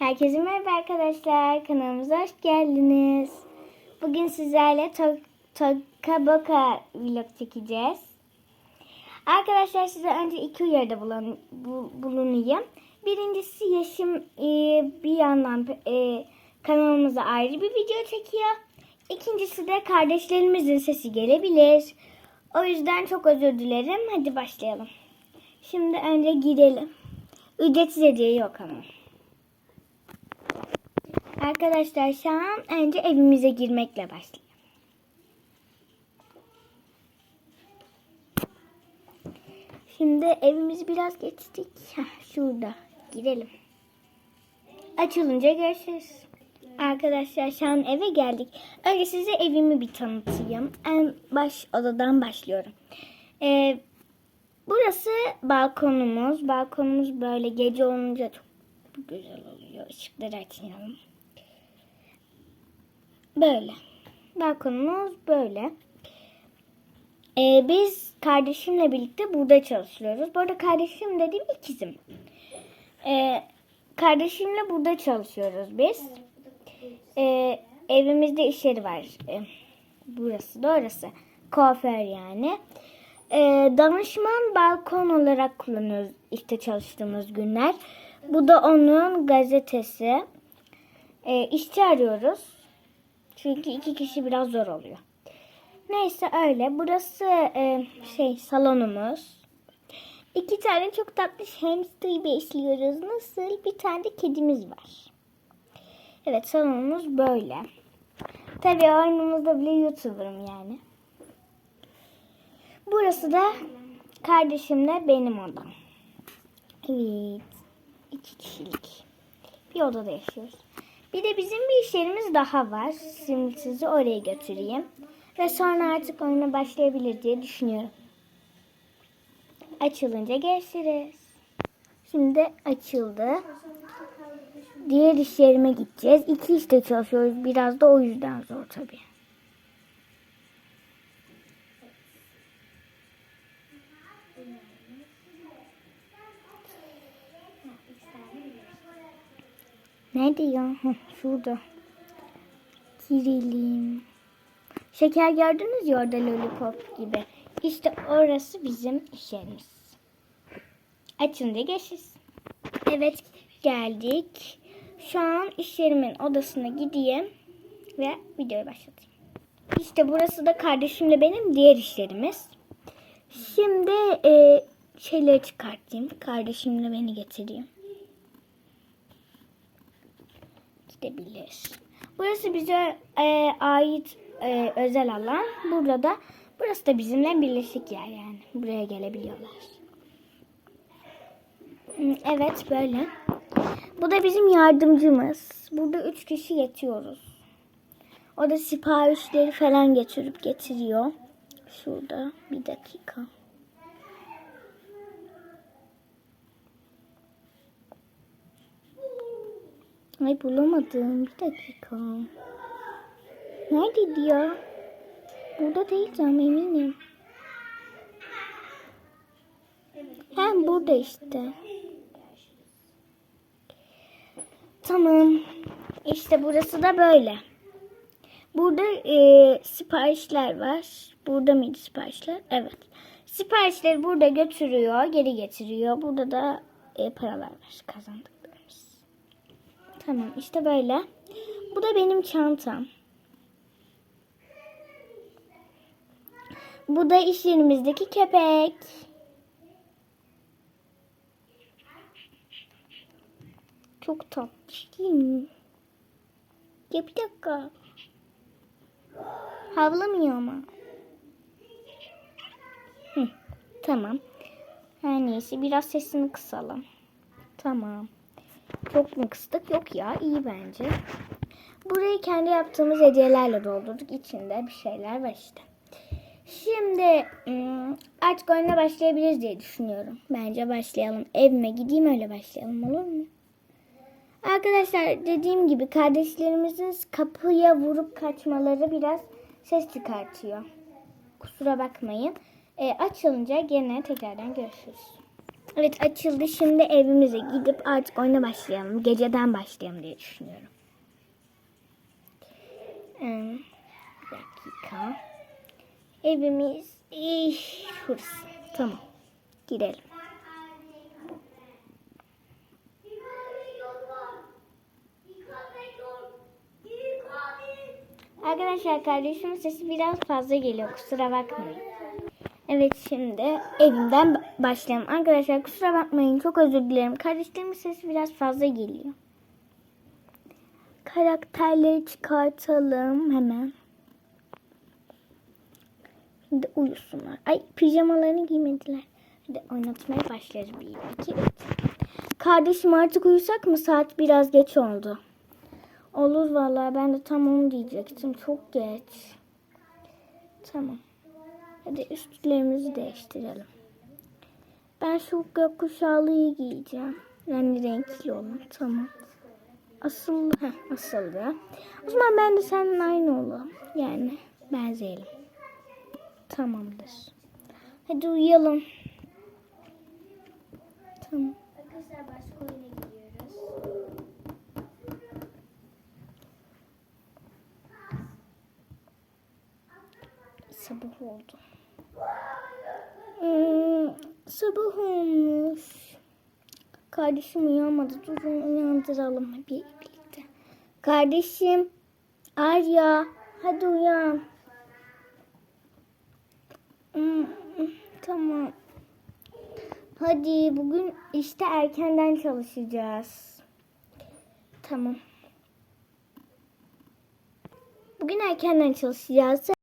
Herkese merhaba arkadaşlar. Kanalımıza hoş geldiniz. Bugün sizlerle to Toka Boka vlog çekeceğiz. Arkadaşlar size önce iki uyarıda bulun bu, bulunayım. Birincisi Yaşım e, bir yandan e, kanalımıza ayrı bir video çekiyor. İkincisi de kardeşlerimizin sesi gelebilir. O yüzden çok özür dilerim. Hadi başlayalım. Şimdi önce girelim. Ücretsiz hediye yok ama. Arkadaşlar şu an önce evimize girmekle başlayalım. Şimdi evimizi biraz geçtik. Heh, şurada girelim. Açılınca görüşürüz. Arkadaşlar şu an eve geldik. Önce size evimi bir tanıtayım. En baş odadan başlıyorum. Ee, burası balkonumuz. Balkonumuz böyle gece olunca çok güzel oluyor. Işıkları açalım. Böyle. Balkonumuz böyle. Ee, biz kardeşimle birlikte burada çalışıyoruz. Bu arada kardeşim dediğim ikizim. Ee, kardeşimle burada çalışıyoruz biz. Ee, evimizde iş yeri var. Ee, burası da orası. Kuaför yani. Ee, danışman balkon olarak kullanıyoruz işte çalıştığımız günler. Bu da onun gazetesi. Ee, işçi arıyoruz. Çünkü iki kişi biraz zor oluyor. Neyse öyle. Burası e, şey salonumuz. İki tane çok tatlı hamster besliyoruz. Nasıl? Bir tane de kedimiz var. Evet salonumuz böyle. Tabii oyunumuzda bile YouTuber'ım yani. Burası da kardeşimle benim odam. Evet. iki kişilik. Bir odada yaşıyoruz. Bir de bizim bir iş yerimiz daha var. Şimdi sizi oraya götüreyim. Ve sonra artık oyuna başlayabilir diye düşünüyorum. Açılınca görüşürüz. Şimdi açıldı. Diğer iş yerime gideceğiz. İki işte çalışıyoruz. Biraz da o yüzden zor tabii. Nerede ya? Heh, şurada. Girelim. Şeker gördünüz ya orada lollipop gibi. İşte orası bizim iş yerimiz. Açınca geçiriz. Evet geldik. Şu an iş yerimin odasına gideyim ve videoyu başlatayım. İşte burası da kardeşimle benim diğer işlerimiz. Şimdi e, şeyleri çıkartayım. Kardeşimle beni getireyim. Gidebilir. Burası bize e, ait e, özel alan. Burada da burası da bizimle birleşik yer yani. Buraya gelebiliyorlar. Hmm, Evet böyle. Bu da bizim yardımcımız. Burada üç kişi yetiyoruz. O da siparişleri falan getirip getiriyor. Şurada bir dakika. Ay bulamadım. Bir dakika. Neredeydi ya? Burada değil canım eminim. Hem burada işte. Tamam. İşte burası da böyle. Burada e, siparişler var. Burada mıydı siparişler? Evet. Siparişleri burada götürüyor, geri getiriyor. Burada da e, paralar var kazandıklarımız. Tamam işte böyle. Bu da benim çantam. Bu da iş yerimizdeki köpek. Çok tatlı değil mi? Ya bir dakika. Havlamıyor ama. Hı, tamam. Her neyse biraz sesini kısalım. Tamam. Çok mu kıstık? Yok ya iyi bence. Burayı kendi yaptığımız hediyelerle doldurduk. İçinde bir şeyler var işte. Şimdi ım, artık oyuna başlayabiliriz diye düşünüyorum. Bence başlayalım. Evime gideyim öyle başlayalım olur mu? Arkadaşlar dediğim gibi kardeşlerimizin kapıya vurup kaçmaları biraz ses çıkartıyor. Kusura bakmayın. E, açılınca gene tekrardan görüşürüz. Evet açıldı. Şimdi evimize gidip artık oyuna başlayalım. Geceden başlayalım diye düşünüyorum. Ee, bir dakika. Evimiz iş şurası. Tamam. Girelim. Arkadaşlar kardeşimin sesi biraz fazla geliyor. Kusura bakmayın. Evet şimdi evimden ba- başlayalım. Arkadaşlar kusura bakmayın. Çok özür dilerim. Kardeşlerimin sesi biraz fazla geliyor. Karakterleri çıkartalım hemen. Şimdi uyusunlar. Ay pijamalarını giymediler. Hadi oynatmaya başlarız. Bir, iki, üç. Kardeşim artık uyusak mı? Saat biraz geç oldu. Olur vallahi ben de tam onu diyecektim. Çok geç. Tamam. Hadi üstlerimizi değiştirelim. Ben şu gökkuşağlıyı giyeceğim. Yani renkli olan. Tamam. Asıl, heh, asıldı. O zaman ben de seninle aynı olalım. Yani benzeyelim. Tamamdır. Hadi uyuyalım. Tamam. Arkadaşlar başka oyuna gidiyoruz. Sabah oldu. Hmm, sabah olmuş. Kardeşim uyanmadı. Dur onu uyandıralım bir birlikte. Kardeşim. Arya. Hadi uyan. Hmm, tamam. Hadi bugün işte erkenden çalışacağız. Tamam. Bugün erkenden çalışacağız.